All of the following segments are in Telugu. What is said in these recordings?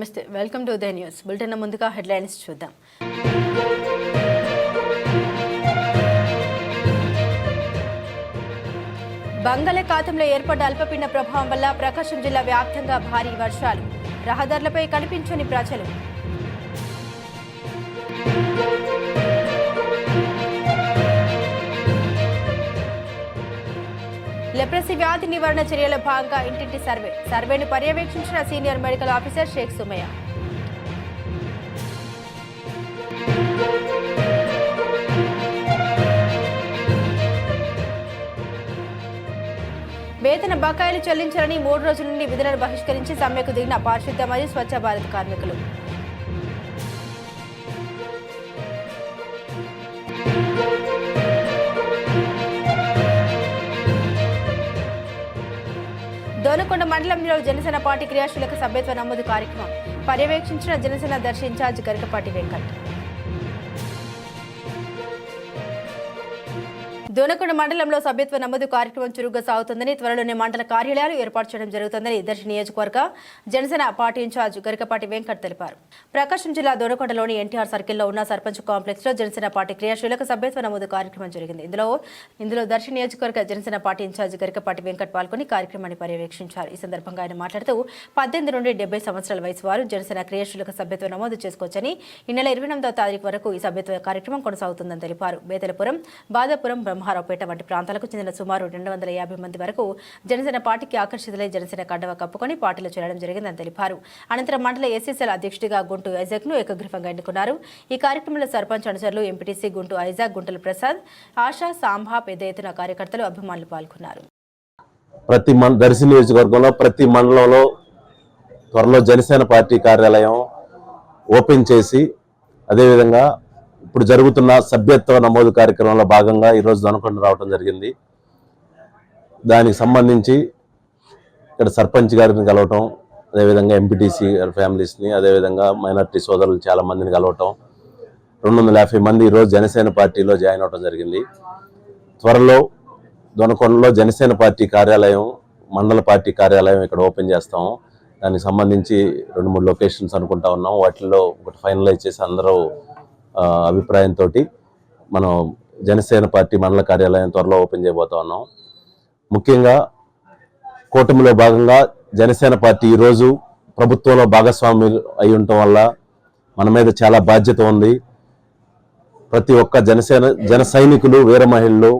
నమస్తే welcome to Udaya news bulletin ముందుగా హెడ్లైన్స్ చూద్దాం. బంగాళాఖాతంలో ఏర్పడ్డ అల్పపీడన ప్రభావం వల్ల ప్రకాశం జిల్లా వ్యాప్తంగా భారీ వర్షాలు. రహదారులపై కనిపించని ప్రజలు. లెప్రసీ వ్యాధి నివారణ చర్యల భాగంగా ఇంటింటి సర్వే. సర్వేను పర్యవేక్షించిన senior medical officer Shaikh Sumayya. వేతన బకాయిలు చెల్లించాలని మూడు రోజుల నుండి విధులను బహిష్కరించి సమ్మెకు దిగిన పారిశుద్ధ్య మరియు స్వచ్ఛ భారత్ కార్మికులు. దోనకొండ మండలంలో జనసేన పార్టీ క్రియాశీలక సభ్యత్వ నమోదు కార్యక్రమం పర్యవేక్షించిన జనసేన దర్శి ఇన్ఛార్జ్ గరికపాటి వెంకట్. దోనకొండ మండలంలో సభ్యత్వ నమోదు కార్యక్రమం చురుగ్గా సాగుతుందని త్వరలోనే మండల కార్యాలయాలు ఏర్పాటు చేయడం జరుగుతుందని దర్శి నియోజకవర్గ జనసేన పార్టీ ఇన్ఛార్జ్ గరికపాటి వెంకట్ తెలిపారు. ప్రకాశం జిల్లా దోనకొండలోని ఎన్టీఆర్ సర్కిల్లో ఉన్న సర్పంచ్ కాంప్లెక్స్లో జనసేన పార్టీ క్రియాశీలక సభ్యత్వ నమోదు కార్యక్రమం జరిగింది. ఇందులో ఇందులో దర్శి నియోజకవర్గ జనసేన పార్టీ ఇన్ఛార్జ్ గరికపాటి వెంకట్ పాల్గొని కార్యక్రమాన్ని పర్యవేక్షించారు. ఈ సందర్భంగా ఆయన మాట్లాడుతూ పద్దెనిమిది నుండి డెబ్బై సంవత్సరాల వయసు వారు జనసేన క్రియాశీలక సభ్యత్వ నమోదు చేసుకోవచ్చని ఈ నెల ఇరవై ఎనిమిదవ తారీఖు వరకు ఈ సభ్యత్వ కార్యక్రమం కొనసాగుతుందని తెలిపారు. బేతలపురం బాదాపురం నరసింహారావుపేట వంటి ప్రాంతాలకు చెందిన సుమారు రెండు వందల యాభై మంది వరకు జనసేన పార్టీకి ఆకర్షితులై జనసేన కండవ కప్పుకొని పార్టీలో చేరడం జరిగిందని తెలిపారు. అనంతరం మండల ఎస్ఎస్ఎల్ అధ్యక్షుడిగా గుంటు ఐజాక్ను ఏకగ్రీవంగా ఎన్నుకున్నారు. ఈ కార్యక్రమంలో సర్పంచ్ అనుచరులు ఎంపీటీసీ గుంటు ఐజాక్ గుంటల ప్రసాద్ ఆశా సాంభా పెద్ద ఎత్తున కార్యకర్తలు అభిమానులు పాల్గొన్నారు. ప్రతి మన దర్శి నియోజకవర్గంలో ప్రతి మండలంలో త్వరలో జనసేన పార్టీ కార్యాలయం ఓపెన్ చేసి అదేవిధంగా ఇప్పుడు జరుగుతున్న సభ్యత్వ నమోదు కార్యక్రమంలో భాగంగా ఈరోజు దొనకొండ రావడం జరిగింది. దానికి సంబంధించి ఇక్కడ సర్పంచ్ గారిని కలవటం అదేవిధంగా ఎంపీటీసీ ఫ్యామిలీస్ని అదేవిధంగా మైనార్టీ సోదరులు చాలా మందిని కలవటం రెండు వందల యాభై మంది ఈరోజు జనసేన పార్టీలో జాయిన్ అవడం జరిగింది. త్వరలో దొనకొండలో జనసేన పార్టీ కార్యాలయం మండల పార్టీ కార్యాలయం ఇక్కడ ఓపెన్ చేస్తాము దానికి సంబంధించి రెండు మూడు లొకేషన్స్ అనుకుంటా ఉన్నాం. వాటిల్లో ఒకటి ఫైనలైజ్ చేసి అందరూ అభిప్రాయంతో మనం జనసేన పార్టీ మండల కార్యాలయం త్వరలో ఓపెన్ చేయబోతా ఉన్నాం. ముఖ్యంగా కూటమిలో భాగంగా జనసేన పార్టీ ఈరోజు ప్రభుత్వంలో భాగస్వామి అయి ఉండటం వల్ల మన మీద చాలా బాధ్యత ఉంది. ప్రతి ఒక్క జనసేన జన సైనికులు వీర మహిళలు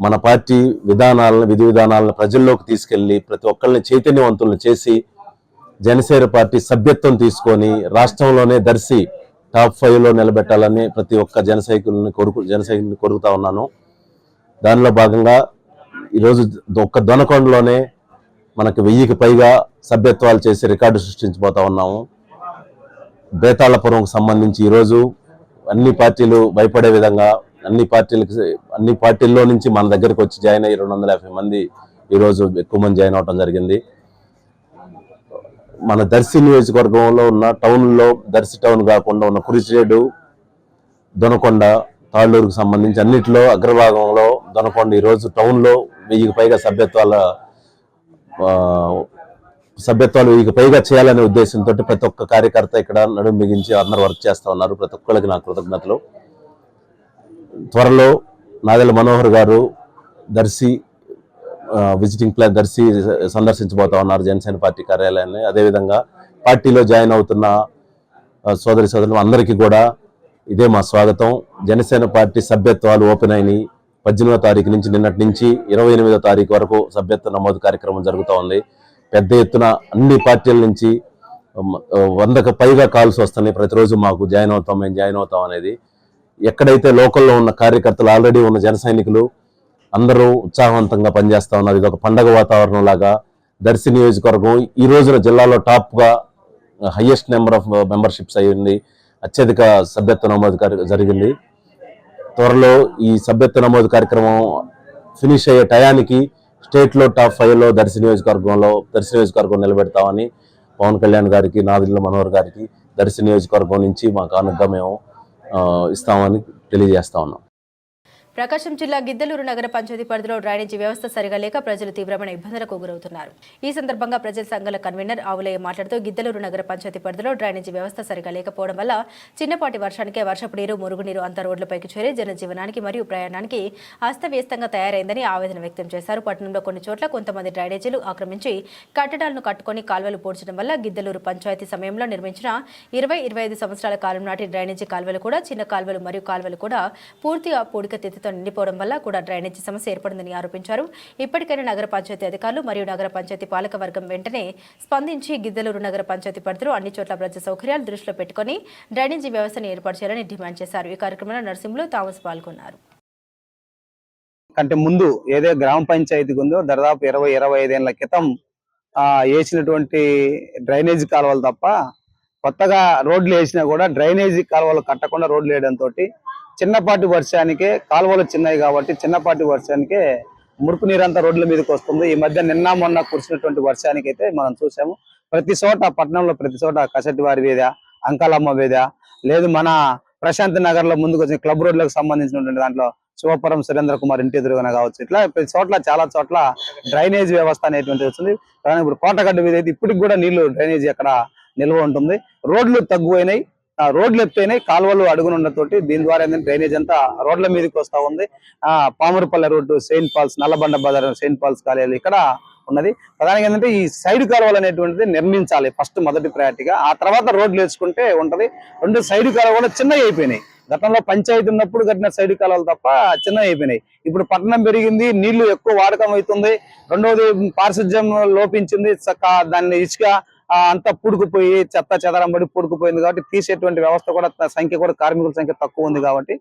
మన పార్టీ విధానాలను విధి విధానాలను ప్రజల్లోకి తీసుకెళ్ళి ప్రతి ఒక్కరిని చైతన్యవంతులను చేసి జనసేన పార్టీ సభ్యత్వం తీసుకొని రాష్ట్రంలోనే దర్శి టాప్ ఫైవ్లో నిలబెట్టాలని ప్రతి ఒక్క జన కొడుకు కొరుకు కొడుకుతా కోరుకుతా ఉన్నాను. దానిలో భాగంగా ఈరోజు ఒక్క దొనకొండలోనే మనకు వెయ్యికి పైగా సభ్యత్వాలు చేసి రికార్డు సృష్టించిపోతా ఉన్నాము. బేతాళపురంకు సంబంధించి ఈరోజు అన్ని పార్టీలు భయపడే విధంగా అన్ని పార్టీలకు అన్ని పార్టీల్లో నుంచి మన దగ్గరికి వచ్చి జాయిన్ అయ్యి రెండు వందల యాభై మంది ఈరోజు ఎక్కువ మంది జాయిన్ అవడం జరిగింది. మన దర్శి నియోజకవర్గంలో ఉన్న టౌన్లో దర్శి టౌన్ కాకుండా ఉన్న కురిచేడు దొనకొండ తాళ్ళూరుకు సంబంధించి అన్నిటిలో అగ్రభాగంలో దొనకొండ ఈరోజు టౌన్లో వెయ్యికి పైగా సభ్యత్వాల సభ్యత్వాలు వెయ్యికి పైగా చేయాలనే ఉద్దేశంతో ప్రతి ఒక్క కార్యకర్త ఇక్కడ నడుము మిగించి అందరూ వర్క్ చేస్తూ ఉన్నారు. ప్రతి ఒక్కరికి నా కృతజ్ఞతలు. త్వరలో నాదెల మనోహర్ గారు దర్శి విజిటింగ్ ప్లాన్ దర్శి సందర్శించబోతా ఉన్నారు జనసేన పార్టీ కార్యాలయాన్ని. అదేవిధంగా పార్టీలో జాయిన్ అవుతున్న సోదరి సోదరులు అందరికీ కూడా ఇదే మా స్వాగతం. జనసేన పార్టీ సభ్యత్వాలు ఓపెన్ అయినాయి. పద్దెనిమిదో తారీఖు నుంచి నిన్నటి నుంచి ఇరవై ఎనిమిదో తారీఖు వరకు సభ్యత్వ నమోదు కార్యక్రమం జరుగుతూ ఉంది. పెద్ద ఎత్తున అన్ని పార్టీల నుంచి వందకు పైగా కాల్స్ వస్తున్నాయి. ప్రతిరోజు మాకు జాయిన్ అవుతాం మేము జాయిన్ అవుతాం అనేది. ఎక్కడైతే లోకల్లో ఉన్న కార్యకర్తలు ఆల్రెడీ ఉన్న జన సైనికులు అందరూ ఉత్సాహవంతంగా పనిచేస్తా ఉన్నారు. ఇది ఒక పండగ వాతావరణం లాగా దర్శి నియోజకవర్గం ఈ రోజున జిల్లాలో టాప్గా హయ్యెస్ట్ నెంబర్ ఆఫ్ మెంబర్షిప్స్ అయ్యింది. అత్యధిక సభ్యత్వ నమోదు జరిగింది. త్వరలో ఈ సభ్యత్వ నమోదు కార్యక్రమం ఫినిష్ అయ్యే టయానికి స్టేట్లో టాప్ ఫైవ్లో దర్శి నియోజకవర్గంలో దర్శి నియోజకవర్గం నిలబెడతామని పవన్ కళ్యాణ్ గారికి నాదిల్ల మనోహర్ గారికి దర్శి నియోజకవర్గం నుంచి మా కానుకగా మేము ఇస్తామని తెలియజేస్తా ఉన్నాం. ప్రకాశం జిల్లా గిద్దలూరు నగర పంచాయతీ పరిధిలో డ్రైనేజీ వ్యవస్థ సరిగా లేక ప్రజలు తీవ్రమైన ఇబ్బందులకు గురవుతున్నారు. ఈ సందర్భంగా ప్రజల సంఘాల కన్వీనర్ ఆవులయ్య మాట్లాడుతూ గిద్దలూరు నగర పంచాయతీ పరిధిలో డ్రైనేజీ వ్యవస్థ సరిగా లేకపోవడం వల్ల చిన్నపాటి వర్షానికే వర్షపు నీరు మురుగునీరు అంతా రోడ్లపైకి చేరి జనజీవనానికి మరియు ప్రయాణానికి అస్తవ్యస్తంగా తయారైందని ఆవేదన వ్యక్తం చేశారు. పట్టణంలో కొన్ని చోట్ల కొంతమంది డ్రైనేజీలు ఆక్రమించి కట్టడాలను కట్టుకొని కాల్వలు పూడ్చడం వల్ల గిద్దలూరు పంచాయతీ సమయంలో నిర్మించిన ఇరవై ఇరవై ఐదు సంవత్సరాల కాలం నాటి డ్రైనేజీ కాల్వలు కూడా చిన్న కాల్వలు మరియు కాల్వలు కూడా పూర్తిగా పూడిక తెత్తుతో నిండిపోవడం వల్ల కూడా డ్రైనేజీ సమస్య ఏర్పడిందని ఆరోపించారు. ఇప్పటికైనా నగర పంచాయతీ అధికారులు మరియు నగర పంచాయతీ పాలక వర్గం వెంటనే స్పందించి గిద్దలూరు నగర పంచాయతీ పరిధిలో అన్ని చోట్ల ప్రజా సౌకర్యాలు దృష్టిలో పెట్టుకుని డ్రైనేజీ వ్యవస్థను ఏర్పాటు చేయాలని డిమాండ్ చేశారు. ఈ కార్యక్రమంలో నర్సింహులు థామస్ పాల్గొన్నారు. కంటే ముందు ఏదే గ్రామ పంచాయతీకి ఉందో దాదాపు ఇరవై ఇరవై ఐదేళ్ళ క్రితం వేసినటువంటి డ్రైనేజీ కాలువలు తప్ప కొత్తగా రోడ్లు వేసినా కూడా డ్రైనేజీ కాలువలు కట్టకుండా రోడ్లు వేయడంతో చిన్నపాటి వర్షానికే కాలువలు చిన్నవి కాబట్టి చిన్నపాటి వర్షానికే మురుకు నీరంతా రోడ్ల మీదకి వస్తుంది. ఈ మధ్య నిన్న మొన్న కురిసినటువంటి వర్షానికి అయితే మనం చూసాము. ప్రతి చోట పట్టణంలో ప్రతి చోట కసటివారి వేద అంకాలమ్మ వేద లేదు మన ప్రశాంత్ నగర్లో ముందుకు వచ్చిన క్లబ్ రోడ్లకు సంబంధించినటువంటి దాంట్లో శివపురం సురేంద్ర కుమార్ ఇంటి ఎదురుగా కావచ్చు. ఇట్లా ప్రతి చోట్ల చాలా చోట్ల డ్రైనేజ్ వ్యవస్థ అనేటువంటిది వస్తుంది. కానీ ఇప్పుడు కోటగడ్డ మీద అయితే ఇప్పటికి కూడా నీళ్ళు డ్రైనేజ్ అక్కడ నిల్వ ఉంటుంది. రోడ్లు తగ్గుపోయినాయి రోడ్లు ఎత్తైనాయి కాలువలు అడుగునుండతోటి దీని ద్వారా ఏంటంటే డ్రైనేజ్ అంతా రోడ్ల మీదకి వస్తూ ఉంది. ఆ road saint Paul's Nallabanda Bazar saint Paul's college ఇక్కడ ఉన్నది. ప్రధానంగా ఏంటంటే ఈ సైడ్ కాలువలు అనేటువంటిది నిర్మించాలి ఫస్ట్ మొదటి ప్రయారిటీగా ఆ తర్వాత రోడ్లు వేసుకుంటే ఉంటది. రెండు సైడ్ కాలువలు కూడా చిన్నవి అయిపోయినాయి. గతంలో పంచాయతీ ఉన్నప్పుడు కట్టిన సైడ్ కాలువలు తప్ప చిన్నవి అయిపోయినాయి. ఇప్పుడు పట్టణం పెరిగింది నీళ్ళు ఎక్కువ వాడకం అవుతుంది. రెండవది పారిశుధ్యం లోపించింది దాన్ని ఇసుక అంతా పుడుకుపోయి చెత్త చెదరం పడి పుడుకుపోయింది కాబట్టి తీసేటువంటి వ్యవస్థ కూడా సంఖ్య కూడా కార్మికుల సంఖ్య తక్కువ ఉంది కాబట్టి.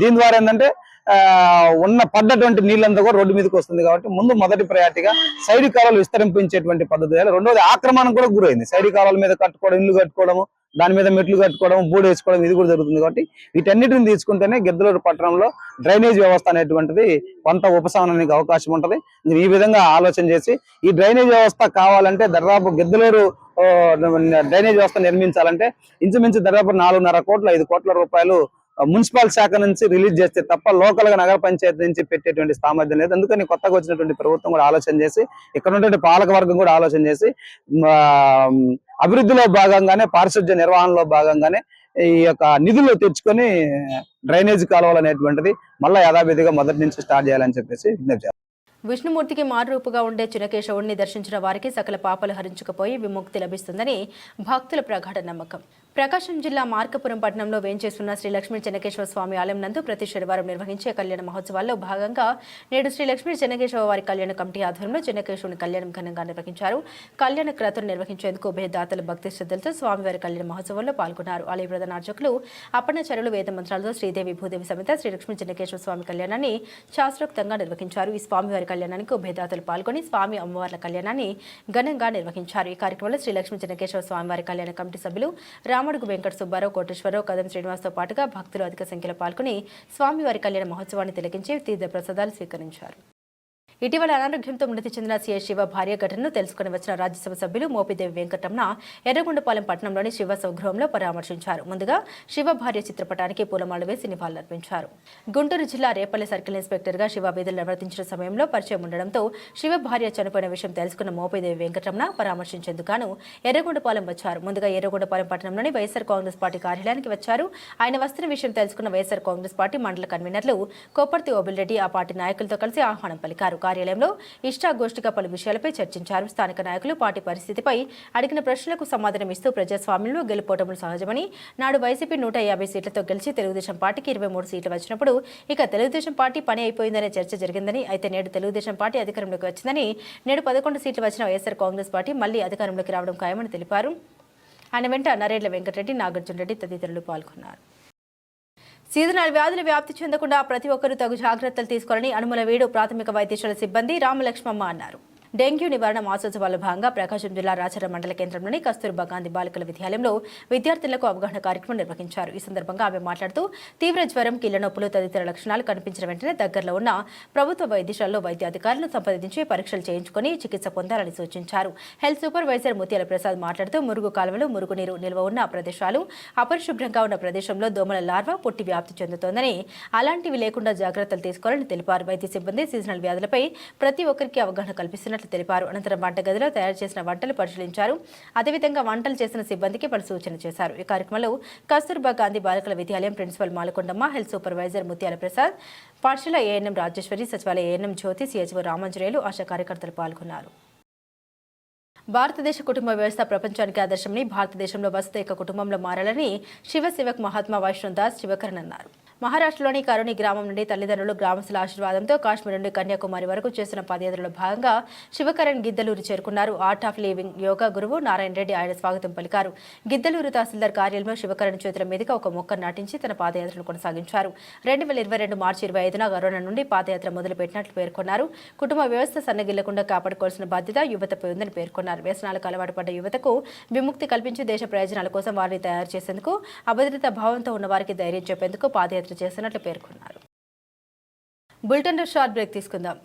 దీని ద్వారా ఏంటంటే ఉన్న పడ్డటువంటి నీళ్ళంతా కూడా రోడ్డు మీదకి వస్తుంది కాబట్టి ముందు మొదటి ప్రయారిటీగా సైడ్ కాలువలు విస్తరింపించేటువంటి పద్ధతి. చేయాలి రెండోది ఆక్రమణం కూడా గురైంది. సైడ్ కాలువల మీద కట్టుకోవడం ఇల్లు కట్టుకోవడము దాని మీద మెట్లు కట్టుకోవడం బూడు వేసుకోవడం ఇది కూడా జరుగుతుంది కాబట్టి వీటన్నిటిని తీసుకుంటేనే గిద్దలూరు పట్టణంలో డ్రైనేజ్ వ్యవస్థ అనేటువంటిది కొంత ఉపశమనానికి అవకాశం ఉంటుంది. ఈ విధంగా ఆలోచన చేసి ఈ డ్రైనేజ్ వ్యవస్థ కావాలంటే దాదాపు గిద్దలూరు డ్రైనేజ్ వ్యవస్థ నిర్మించాలంటే ఇంచుమించు దాదాపు నాలుగున్నర కోట్ల ఐదు కోట్ల రూపాయలు మున్సిపల్ శాఖ నుంచి రిలీజ్ చేస్తే తప్ప లోకల్గా నగర పంచాయతీ నుంచి పెట్టేటువంటి సామర్థ్యం లేదు. అందుకని కొత్తగా వచ్చినటువంటి ప్రభుత్వం కూడా ఆలోచన చేసి ఇక్కడ ఉన్నటువంటి పాలక వర్గం కూడా ఆలోచన చేసి అభివృద్ధిలో భాగంగానే పారిశుద్ధ్య నిర్వహణలో భాగంగానే ఈ యొక్క నిధులు తెచ్చుకొని డ్రైనేజ్ కాలువలు అనేటువంటిది మళ్ళా యథావిధిగా మొదటి నుంచి స్టార్ట్ చేయాలని చెప్పేసి విజ్ఞప్తి విష్ణుమూర్తికి మారురూపుగా ఉండే చినకేశవుడిని దర్శించిన వారికి సకల పాపలు హరించుకుపోయి విముక్తి లభిస్తుందని భక్తుల ప్రగాఢ నమ్మకం. ప్రకాశం జిల్లా మార్కపురం పట్టణంలో వేంచేస్తున్న శ్రీ లక్ష్మీ చెన్నకేశ్వర స్వామి ఆలయం నందు ప్రతి శనివారం నిర్వహించే కళ్యాణ మహోత్సవాల్లో భాగంగా నేడు శ్రీ లక్ష్మీ చెన్నకేశ్వర వారి కళ్యాణ కమిటీ ఆధ్వర్యంలో చెన్నకేశ్వరుని కళ్యాణం ఘనంగా నిర్వహించారు. కళ్యాణ క్రతులు నిర్వహించేందుకు ఉభయ దాతలు భక్తి శ్రద్ధలతో స్వామివారి కళ్యాణ మహోత్సవంలో పాల్గొన్నారు. ఆలయ ప్రధాన అర్చకులు అప్పన్నచరులు వేద మంత్రాలతో శ్రీదేవి భూదేవి సమేత శ్రీ లక్ష్మీ చెన్నకేశ్వర స్వామి కళ్యాణాన్ని శాస్త్రోక్తంగా నిర్వహించారు. ఈ స్వామివారి కళ్యాణానికి ఉభయదాతలు పాల్గొని స్వామి అమ్మవార్ల కళ్యాణాన్ని ఘనంగా నిర్వహించారు. ఈ కార్యక్రమంలో శ్రీ లక్ష్మీ చెన్నకేశ్వర స్వామివారి కళ్యాణ కమిటీ సభ్యులు రామ్ రామడుగు వెంకట సుబ్బారావు కోటేశ్వరరావు కదం శ్రీనివాస్తో పాటుగా భక్తులు అధిక సంఖ్యలో పాల్గొని స్వామివారి కళ్యాణ మహోత్సవాన్ని తిలకించి తీర్థ ప్రసాదాలు స్వీకరించారు. ఇటీవల అనారోగ్యంతో మృతి చెందిన సీఎస్ శివ భార్య ఘటనను తెలుసుకుని వచ్చిన రాజ్యసభ సభ్యులు మోపిదేవి వెంకటరమణ ఎర్రగొండపాలెం పట్టణంలోని శివ స్వగృహంలో పరామర్శించారు. ముందుగా శివ భార్య చిత్రపటానికి పూలమాల వేసి నివాళులర్పించారు గుంటూరు జిల్లా రేపల్లి సర్కిల్ ఇన్స్పెక్టర్గా శివ విధులు నిర్వర్తించిన సమయంలో పరిచయం ఉండడంతో శివ భార్య చనిపోయిన విషయం తెలుసుకున్న మోపిదేవి వెంకటరమణ పరామర్శించేందుకు ఎర్రగొండపాలెం వచ్చారు. ముందుగా ఎర్రగొండపాలెం పట్టణంలోని వైఎస్ఆర్ కాంగ్రెస్ పార్టీ కార్యాలయానికి వచ్చారు. ఆయన వస్తున్న విషయం తెలుసుకున్న వైఎస్ఆర్ కాంగ్రెస్ పార్టీ మండల కన్వీనర్లు కోపర్తి ఓబిల్రెడ్డి ఆ పార్టీ నాయకులతో కలిసి ఆహ్వానం పలికారు. కార్యాలయంలో ఇష్టాగోష్ఠిగా పలు విషయాలపై చర్చించారు. స్థానిక నాయకులు పార్టీ పరిస్థితిపై అడిగిన ప్రశ్నలకు సమాధానం ఇస్తూ ప్రజాస్వామ్యంలో గెలుపోవటములు సహజమని నాడు వైసీపీ నూట యాభై సీట్లతో గెలిచి తెలుగుదేశం పార్టీకి ఇరవై మూడు సీట్లు వచ్చినప్పుడు ఇక తెలుగుదేశం పార్టీ పని అయిపోయిందనే చర్చ జరిగిందని అయితే నేడు తెలుగుదేశం పార్టీ అధికారంలోకి వచ్చిందని నేడు పదకొండు సీట్లు వచ్చిన వైఎస్ఆర్ కాంగ్రెస్ పార్టీ మళ్ళీ అధికారంలోకి రావడం ఖాయమని తెలిపారు. ఆయన వెంట నరేళ్ళ వెంకటరెడ్డి నాగార్జునరెడ్డి తదితరులు పాల్గొన్నారు. సీజనల్ వ్యాధులు వ్యాప్తి చెందకుండా ప్రతి ఒక్కరూ తగు జాగ్రత్తలు తీసుకోవాలని అనుమల వీడు ప్రాథమిక వైద్యశాల సిబ్బంది రామలక్ష్మమ్మ అన్నారు. డెంగ్యూ నివారణ మాసోత్సవాల భాగంగా ప్రకాశం జిల్లా రాచర మండల కేంద్రంలోని కస్తూర్బా గాంధీ బాలికల విద్యాలయంలో విద్యార్థులకు అవగాహన కార్యక్రమం నిర్వహించారు. ఈ సందర్భంగా ఆమె మాట్లాడుతూ తీవ్ర జ్వరం కీళ్ళ నొప్పులు తదితర లక్షణాలు కనిపించిన వెంటనే దగ్గరలో ఉన్న ప్రభుత్వ వైద్యశాలలో వైద్యాధికారులను సంప్రదించి పరీక్షలు చేయించుకుని చికిత్స పొందాలని సూచించారు. హెల్త్ సూపర్వైజర్ ముత్యాల ప్రసాద్ మాట్లాడుతూ మురుగు కాలువలు మురుగునీరు నిల్వ ఉన్న ప్రదేశాలు అపరిశుభ్రంగా ఉన్న ప్రదేశంలో దోమల లార్వా పుట్టి వ్యాప్తి చెందుతోందని అలాంటివి లేకుండా జాగ్రత్తలు తీసుకోవాలని తెలిపారు. వైద్య సిబ్బంది సీజనల్ వ్యాధులపై ప్రతి ఒక్కరికి అవగాహన కల్పిస్తున్నట్లు తెలిపారు. అనంతరం వంటగదిలో తయారు చేసిన వంటలు పరిశీలించారు. అదేవిధంగా వంటలు చేసిన సిబ్బందికి పలు సూచన చేశారు. ఈ కార్యక్రమంలో కస్తూర్బా గాంధీ బాలికల విద్యాలయం ప్రిన్సిపల్ మాలకొండమ్మ హెల్త్ సూపర్వైజర్ ముత్యాల ప్రసాద్ పాఠశాల ఏఎన్ఎం రాజేశ్వరి సచివాలయ ఏఎన్ఎం జ్యోతి సిహెచ్ఓ రామంజనేయులు ఆశా కార్యకర్తలు పాల్గొన్నారు. భారతదేశ కుటుంబ వ్యవస్థ ప్రపంచానికి ఆదర్శమని భారతదేశంలో వసతి యొక్క కుటుంబంలో మారాలని శివ శివక్ మహాత్మా వైష్ణవ్ దాస్ శివకరణ్ అన్నారు. మహారాష్ట్రలోని కరుణి గ్రామం నుండి తల్లిదండ్రులు గ్రామస్తుల ఆశీర్వాదంతో కాశ్మీర్ నుండి కన్యాకుమారి వరకు చేసిన పదయాత్రలో భాగంగా శివకరణ్ గిద్దలూరు చేరుకున్నారు. ఆర్ట్ ఆఫ్ లివింగ్ యోగా గురువు నారాయణ రెడ్డి ఆయన స్వాగతం పలికారు. గిద్దలూరు తహసీల్దార్ కార్యాలయంలో శివకరణ్ చేతుల మీదుగా ఒక మొక్క నాటించి తన పాదయాత్రను కొనసాగించారు. రెండు వేల ఇరవై రెండు మార్చి ఇరవై ఐదున కరోనా నుండి పాదయాత్ర మొదలుపెట్టినట్లు పేర్కొన్నారు. కుటుంబ వ్యవస్థ సన్నగిల్లకుండా కాపాడుకోవాల్సిన బాధ్యత యువతపై ఉందని పేర్కొన్నారు. వ్యసనాలకు అలవాటు పడ్డ యువతకు విముక్తి కల్పించి దేశ ప్రయోజనాల కోసం వారిని తయారు చేసేందుకు అభద్రత భావంతో ఉన్న వారికి ధైర్యం చెప్పేందుకు పాదయాత్ర చేస్తున్నట్లు పేర్కొన్నారు. బులెటిన్ షార్ట్ బ్రేక్ తీసుకుందాం.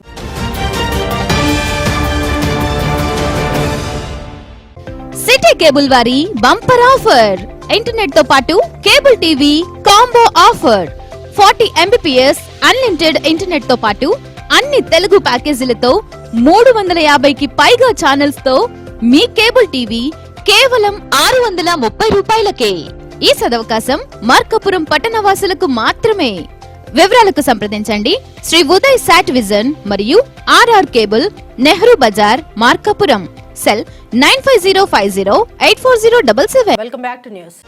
సిటీ కేబుల్ వారి బంపర్ ఆఫర్. ఇంటర్నెట్తో పాటు cable TV combo offer. Forty Mbps unlimited ఇంటర్నెట్తో పాటు అన్ని తెలుగు ప్యాకేజీలతో మూడు వందల యాభైకి పైగా ఛానల్స్తో మీ కేబుల్ టీవీ కేవలం ఆరు వందల ముప్పై రూపాయలకే. ఈ సదవకాశం మార్కపురం పట్టణవాసులకు మాత్రమే. వివరాలకు సంప్రదించండి. శ్రీ ఉదయ్ సాట్ విజన్ మరియు RR cable Nehru Bazar Markapuram. Cell nine five zero five zero eight four zero double seven. Welcome back to news.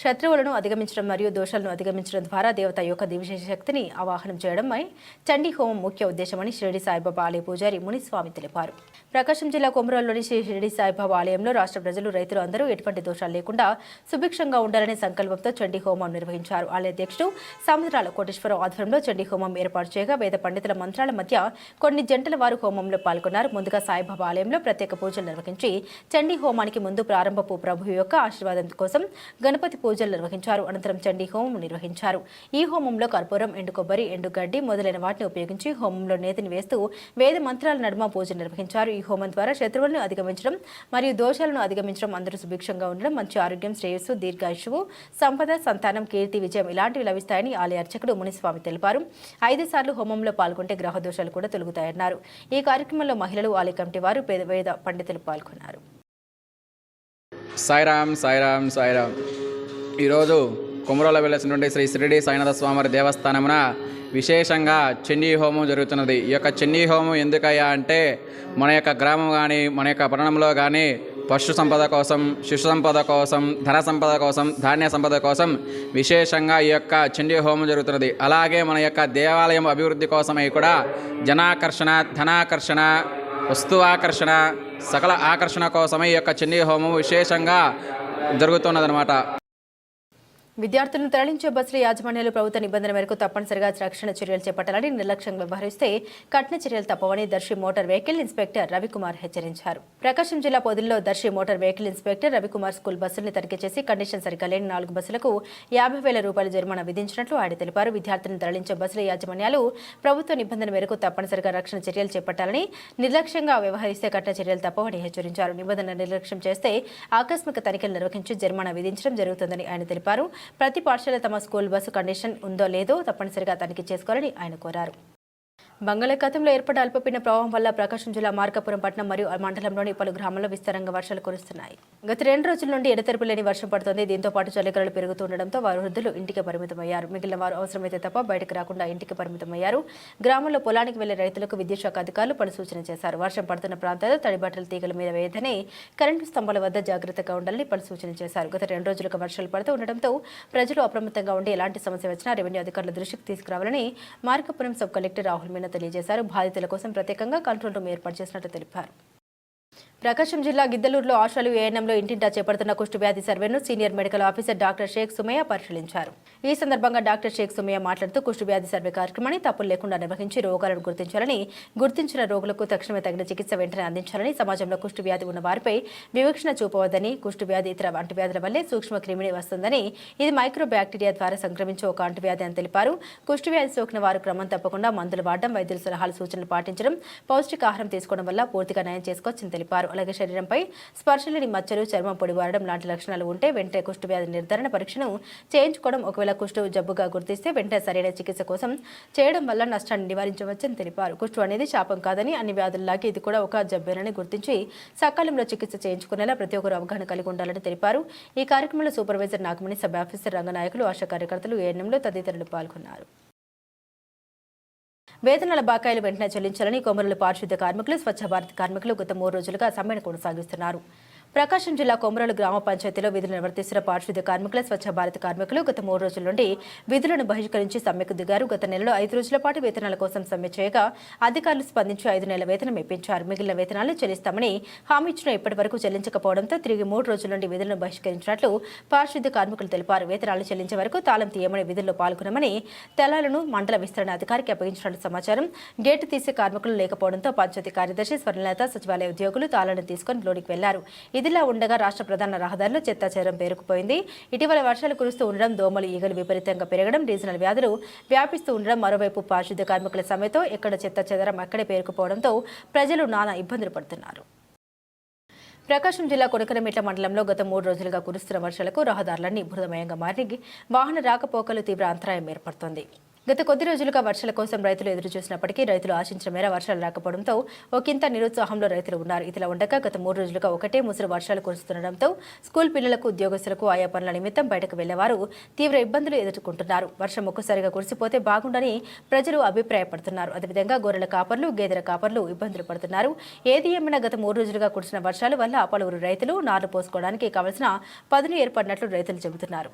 శత్రువులను అధిగమించడం మరియు దోషాలను అధిగమించడం ద్వారా దేవత యొక్క దివిశేష శక్తిని ఆవాహనం చేయడమై చండీ హోమం ముఖ్య ఉద్దేశమని షిరిడి సాయిబాబా ఆలయ పూజారి మునిస్వామి తెలిపారు. ప్రకాశం జిల్లా కొమరోల్లోని శ్రీ షిరిడి సాయిబాబా ఆలయంలో రాష్ట్ర ప్రజలు రైతులు అందరూ ఎటువంటి దోషాలు లేకుండా సుభిక్షంగా ఉండాలనే సంకల్పంతో చండీ హోమం నిర్వహించారు. ఆలయ అధ్యక్షుడు సముద్రాల కోటేశ్వరరావు ఆధ్వర్యంలో చండీ హోమం ఏర్పాటు చేయగా వేద పండితుల మంత్రాల మధ్య కొన్ని జంటల వారు హోమంలో పాల్గొన్నారు. ముందుగా సాయిబాబా ఆలయంలో ప్రత్యేక పూజలు నిర్వహించి చండీ హోమానికి ముందు ప్రారంభపు ప్రభు యొక్క ఆశీర్వాదం కోసం గణపతి పూజలు నిర్వహించారు. అనంతరం చండీ హోమం నిర్వహించారు. ఈ హోమంలో కర్పూరం ఎండు కొబ్బరి ఎండు గడ్డి మొదలైన వాటిని ఉపయోగించి హోమంలో నేతిని వేస్తూ వేద మంత్రాల నడుమ పూజ నిర్వహించారు. ఈ హోమం ద్వారా శత్రువులను అధిగమించడం మరియు దోషాలను అధిగమించడం అందరూ సుభిక్షంగా ఉండడం మంచి ఆరోగ్యం శ్రేయస్సు దీర్ఘాయుషువు సంపద సంతానం కీర్తి విజయం ఇలాంటివి లభిస్తాయని ఆలయ అర్చకుడు మునిస్వామి తెలిపారు. ఐదు సార్లు హోమంలో పాల్గొంటే గ్రహ దోషాలు కూడా తొలుగుతాయన్నారు. ఈ కార్యక్రమంలో మహిళలు ఆలయ కమిటీ వారు పేద- వేద పండితులు పాల్గొన్నారు. సాయిరామ్ సాయిరామ్ సాయిరామ్. ఈరోజు కుమరోల వెలసి నుండి శ్రీ శిరిడి సాయినాథ స్వామి దేవస్థానమున విశేషంగా చెన్నీ హోమం జరుగుతున్నది. ఈ యొక్క చెన్నీ హోమం ఎందుకయ్యా అంటే మన యొక్క గ్రామం కానీ మన యొక్క పట్టణంలో కానీ పశు సంపద కోసం శిశు సంపద కోసం ధన సంపద కోసం ధాన్య సంపద కోసం విశేషంగా ఈ యొక్క చండీ హోమం జరుగుతున్నది. అలాగే మన యొక్క దేవాలయం అభివృద్ధి కోసమై కూడా జనాకర్షణ ధనాకర్షణ వస్తువాకర్షణ సకల ఆకర్షణ కోసమే ఈ యొక్క చండీ హోమం విశేషంగా జరుగుతున్నదనమాట విద్యార్థులను తరలించే బస్సుల యాజమాన్యాలు ప్రభుత్వ నిబంధన మేరకు తప్పనిసరిగా రక్షణ చర్యలు చేపట్టాలని నిర్లక్ష్యంగా వ్యవహరిస్తే కఠిన చర్యలు తప్పవని Darsi motor vehicle inspector Ravikumar హెచ్చరించారు. ప్రకాశం జిల్లా పొదిల్లో Darsi motor vehicle inspector Ravikumar school బస్సుల్ని తనిఖీ చేసి కండిషన్ సరిగ్గా లేని నాలుగు బస్సులకు యాభై వేల రూపాయల జరిమానా విధించినట్లు ఆయన తెలిపారు. విద్యార్థులను తరలించే బస్సుల యాజమాన్యాలు ప్రభుత్వ నిబంధన మేరకు తప్పనిసరిగా రక్షణ చర్యలు చేపట్టాలని నిర్లక్ష్యంగా వ్యవహరిస్తే కఠిన చర్యలు తప్పవని హెచ్చరించారు. నిబంధన నిర్లక్ష్యం చేస్తే ఆకస్మిక తనిఖీలు నిర్వహించి జరిమానా విధించడం జరుగుతుందని ఆయన తెలిపారు. ప్రతి పాఠశాల తమ స్కూల్ బస్సు కండిషన్ ఉందో లేదో తప్పనిసరిగా తనిఖీ చేసుకోవాలని ఆయన కోరారు. బంగాళాఖాతంలో ఏర్పడ్డ అల్పపీడన ప్రవాహం వల్ల ప్రకాశం జిల్లా మార్కాపురం పట్టణం మరియు మండలంలోని పలు గ్రామాల్లో విస్తారంగా వర్షాలు కురుస్తున్నాయి. గత రెండు రోజుల నుండి ఎడతెరపు లేని వర్షం పడుతోంది. దీంతో పాటు చలికరలు పెరుగుతుండటంతో వారు వృద్ధులు ఇంటికి పరిమితమయ్యారు. మిగిలిన వారు అవసరమైతే తప్ప బయటకు రాకుండా ఇంటికి పరిమితమయ్యారు. గ్రామంలో పొలానికి వెళ్ళే రైతులకు విద్యుత్ శాఖ అధికారులు పలు సూచన చేశారు. వర్షం పడుతున్న ప్రాంతాల్లో తడిబట్టలు తీగల మీద వేయదని కరెంటు స్తంభాల వద్ద జాగ్రత్తగా ఉండాలని పలు సూచన చేశారు. గత రెండు రోజులుగా వర్షాలు పడుతూ ఉండడంతో ప్రజలు అప్రమత్తంగా ఉండి ఎలాంటి సమస్య వచ్చినా రెవెన్యూ అధికారుల దృష్టికి తీసుకురావాలని మార్కాపురం సబ్ కలెక్టర్ రాహుల్ మీనా తెలియజేశారు. బాధితుల కోసం ప్రత్యేకంగా కంట్రోల్ రూమ్ ఏర్పాటు చేసినట్లు తెలిపారు. ప్రకాశం జిల్లా గిద్దలూరులో ఆశాలు ఏఎన్ఎంలో ఇంటింటా చేపడుతున్న కుష్టు వ్యాధి సర్వేను senior medical officer doctor Shaikh Sumayya పరిశీలించారు. ఈ సందర్భంగా డాక్టర్ షేక్ సుమయ్య మాట్లాడుతూ కుష్టు వ్యాధి సర్వే కార్యక్రమాన్ని తప్పులు లేకుండా నిర్వహించి రోగాలను గుర్తించాలని గుర్తించిన రోగులకు తక్షణమే తగిన చికిత్స వెంటనే అందించాలని సమాజంలో కుష్టు వ్యాధి ఉన్న వారిపై వివక్షణ చూపవద్దని కుష్టు వ్యాధి ఇతర అంటువ్యాధుల వల్లే సూక్ష్మ క్రిమిని వస్తుందని ఇది మైక్రో బ్యాక్టీరియా ద్వారా సంక్రమించే ఒక అంటువ్యాధి అని తెలిపారు. కుష్టు వ్యాధి సోకిన వారు క్రమం తప్పకుండా మందులు వాడడం వైద్యుల సలహాలు సూచనలు పాటించడం పౌష్టికాహారం తీసుకోవడం వల్ల పూర్తిగా నయం చేసుకోవచ్చని తెలిపారు. అలాగే శరీరంపై స్పర్శలేని మచ్చలు చర్మం పొడివారడం లాంటి లక్షణాలు ఉంటే వెంటనే కుష్టు వ్యాధి నిర్ధారణ పరీక్షను చేయించుకోవడం ఒకవేళ కుష్టు జబ్బుగా గుర్తిస్తే వెంటనే సరైన చికిత్స కోసం చేయడం వల్ల నష్టాన్ని నివారించవచ్చని తెలిపారు. కుష్టు అనేది శాపం కాదని అన్ని వ్యాధుల్లాగే ఇది కూడా ఒక జబ్బేనని గుర్తించి సకాలంలో చికిత్స చేయించుకునేలా ప్రతి ఒక్కరు అవగాహన కలిగి ఉండాలని తెలిపారు. ఈ కార్యక్రమంలో supervisor Nagamani sub officer Ranganayakulu ASHA కార్యకర్తలు ఏఎన్ఎంలో తదితరులు పాల్గొన్నారు. వేతనాల బకాయిలు వెంటనే చెల్లించాలని కొమరులు పారిశుద్ధ్య కార్మికులు స్వచ్ఛ భారత్ కార్మికులు గత మూడు రోజులుగా సమ్మెను కొనసాగిస్తున్నారు. ప్రకాశం జిల్లా కొమరలు గ్రామ పంచాయతీలో విధులు నిర్వర్తిస్తున్న పారిశుద్ధ్య కార్మికుల స్వచ్ఛ భారత్ కార్మికులు గత మూడు రోజుల నుండి విధులను బహిష్కరించి సమ్మెకు దిగారు. గత నెలలో ఐదు రోజుల పాటు వేతనాల కోసం సమ్మె చేయగా అధికారులు స్పందించి ఐదు నెలల వేతనం ఇప్పించారు. మిగిలిన వేతనాలు చెల్లిస్తామని హామీ ఇచ్చిన ఇప్పటి వరకు చెల్లించకపోవడంతో తిరిగి మూడు రోజుల నుండి విధులను బహిష్కరించినట్లు పారిశుద్ధ్య కార్మికులు తెలిపారు. వేతనాలు చెల్లించే వరకు తాళం తీయమని విధుల్లో పాల్గొనమని తెలాలను మండల విస్తరణ అధికారికి అప్పగించినట్లు సమాచారం. గేటు తీసే కార్మికులు లేకపోవడంతో పంచాయతీ కార్యదర్శి స్వర్ణలత సచివాలయ ఉద్యోగులు తాళాలను తీసుకుని లోనికి వెళ్ళారు. ఇదిలా ఉండగా రాష్ట్ర ప్రధాన రహదారులు చెత్తాచేరం పేరుకుపోయింది. ఇటీవల వర్షాలు కురుస్తూ ఉండడం దోమలు ఈగలు విపరీతంగా పెరగడం రీజనల్ వ్యాధులు వ్యాపిస్తూ ఉండడం మరోవైపు పారిశుద్ధ కార్మికుల సమయంతో ఎక్కడ చెత్తాచెదరం అక్కడే పేరుకుపోవడంతో ప్రజలు నానా ఇబ్బందులు పడుతున్నారు. ప్రకాశం జిల్లా కొడకరమిట్ల మండలంలో గత మూడు రోజులుగా కురుస్తున్న వర్షాలకు రహదారులన్నీ బురదమయంగా మారి వాహన రాకపోకలు తీవ్ర అంతరాయం ఏర్పడుతోంది. గత కొద్ది రోజులుగా వర్షాల కోసం రైతులు ఎదురు చూసినప్పటికీ రైతులు ఆశించిన మేర వర్షాలు రాకపోవడంతో ఒకంత నిరుత్సాహంలో రైతులు ఉన్నారు. ఇదిలా ఉండగా గత మూడు రోజులుగా ఒకటే ముసురు వర్షాలు కురుస్తుండటంతో స్కూల్ పిల్లలకు ఉద్యోగస్తులకు ఆయా పనుల నిమిత్తం బయటకు వెళ్ళేవారు తీవ్ర ఇబ్బందులు ఎదుర్కొంటున్నారు. వర్షం ఒక్కసారిగా కురిసిపోతే బాగుండని ప్రజలు అభిప్రాయపడుతున్నారు. అదేవిధంగా గొర్రెల కాపర్లు గేదెల కాపర్లు ఇబ్బందులు పడుతున్నారు. ఏది ఏమైనా గత మూడు రోజులుగా కురిసిన వర్షాల వల్ల పలువురు రైతులు నారు పోసుకోవడానికి కావలసిన పదును ఏర్పడినట్లు రైతులు చెబుతున్నారు.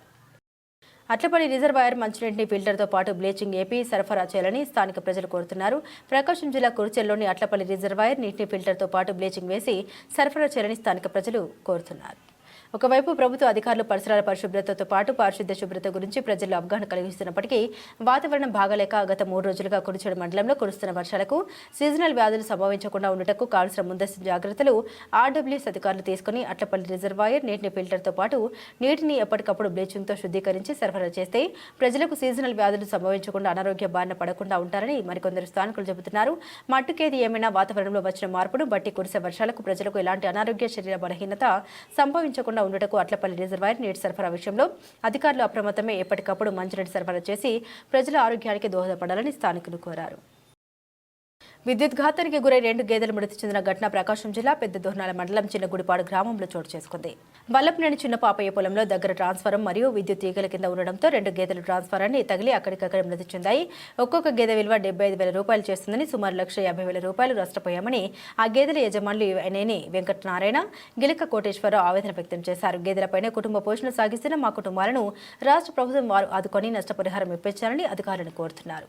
అట్లపల్లి రిజర్వాయర్ మంచినీటిని ఫిల్టర్తో పాటు బ్లీచింగ్ ఏపీ సరఫరా చేయాలని స్థానిక ప్రజలు కోరుతున్నారు. ప్రకాశం జిల్లా కురుచెల్లోని అట్లపల్లి రిజర్వాయర్ నీటిని ఫిల్టర్తో పాటు బ్లీచింగ్ వేసి సరఫరా చేయాలని స్థానిక ప్రజలు కోరుతున్నారు. ఒకవైపు ప్రభుత్వ అధికారులు పరిసరాల పరిశుభ్రతతో పాటు పారిశుద్ధ్య శుభ్రత గురించి ప్రజల్లో అవగాహన కలిగిస్తున్నప్పటికీ వాతావరణం బాగలేక గత మూడు రోజులుగా కురిచేడు మండలంలో కురుస్తున్న వర్షాలకు సీజనల్ వ్యాధులు సంభవించకుండా ఉండటకు కావాల్సిన ముందస్తు జాగ్రత్తలు ఆర్డబ్ల్యూఎస్ అధికారులు తీసుకుని అట్లపల్లి రిజర్వాయర్ నీటిని ఫిల్టర్తో పాటు నీటిని ఎప్పటికప్పుడు బ్లీచింగ్తో శుద్ధీకరించి సరఫరా చేస్తే ప్రజలకు సీజనల్ వ్యాధులు సంభవించకుండా అనారోగ్య బారిన పడకుండా ఉంటారని మరికొందరు స్థానికులు చెబుతున్నారు. మట్టుకేది ఏమైనా వాతావరణంలో వచ్చిన మార్పును బట్టి కురిసే వర్షాలకు ప్రజలకు ఎలాంటి అనారోగ్య శరీర బలహీనత సంభవించకుండా ఉండటకు అట్లపల్లి రిజర్వాయర్ నీటి సరఫరా విషయంలో అధికారులు అప్రమత్తమే ఎప్పటికప్పుడు మంచినీటి సరఫరా చేసి ప్రజల ఆరోగ్యానికి దోహదపడాలని స్థానికులు కోరారు. విద్యుత్ ఘాతానికి గురై రెండు గేదెలు మృతి చెందిన ఘటన ప్రకాశం జిల్లా పెద్ద దోహనాల మండలం చిన్నగుడిపాడు గ్రామంలో చోటు చేసుకుంది. వల్లభనేని చిన్న పాపయ్య పొలంలో దగ్గర ట్రాన్స్ఫారం మరియు విద్యుత్ తీగల కింద ఉండడంతో రెండు గేదెలు ట్రాన్స్ఫారాన్ని తగిలి అక్కడికక్కడ మృతి చెందాయి. ఒక్కొక్క గేదె విలువ డెబ్బై ఐదు వేల రూపాయలు చేస్తుందని సుమారు లక్ష యాభై వేల రూపాయలు నష్టపోయామని ఆ గేదెల యజమానులు అనేని వెంకటనారాయణ గిలిక కోటేశ్వరరావు ఆవేదన వ్యక్తం చేశారు. గేదెలపైనే కుటుంబ పోషణ సాగిస్తున్న మా కుటుంబాలను రాష్ట్ర ప్రభుత్వం వారు ఆదుకొని నష్టపరిహారం ఇప్పించాలని అధికారులను కోరుతున్నారు.